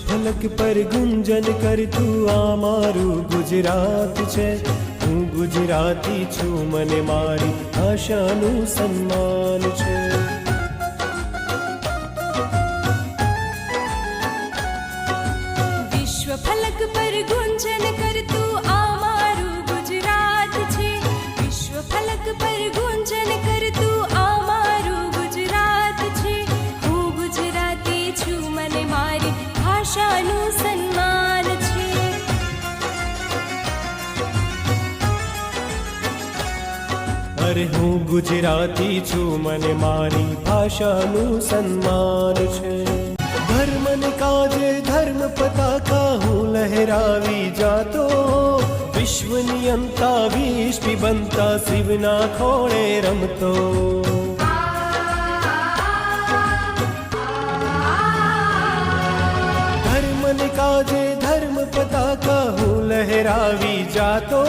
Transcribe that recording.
ફલક પર ગુંજન કરતું આ મારું ગુજરાત છે હું ગુજરાતી છું મને મારી ભાષાનું સન્માન છે વિશ્વ પર ગુંજન કરતું આ પર ગુંજન કરતું ભાષાનું સન્માન છે અરે હું ગુજરાતી છું મને મારી ભાષાનું સન્માન છે ધર્મને કાજે ધર્મ પતાકા હું લહેરાવી જાતો વિશ્વની અંતા વિશ્વ બનતા શિવના ખોળે રમતો કાજે ધર્મ પતાકા હું લહેરાવી જાતો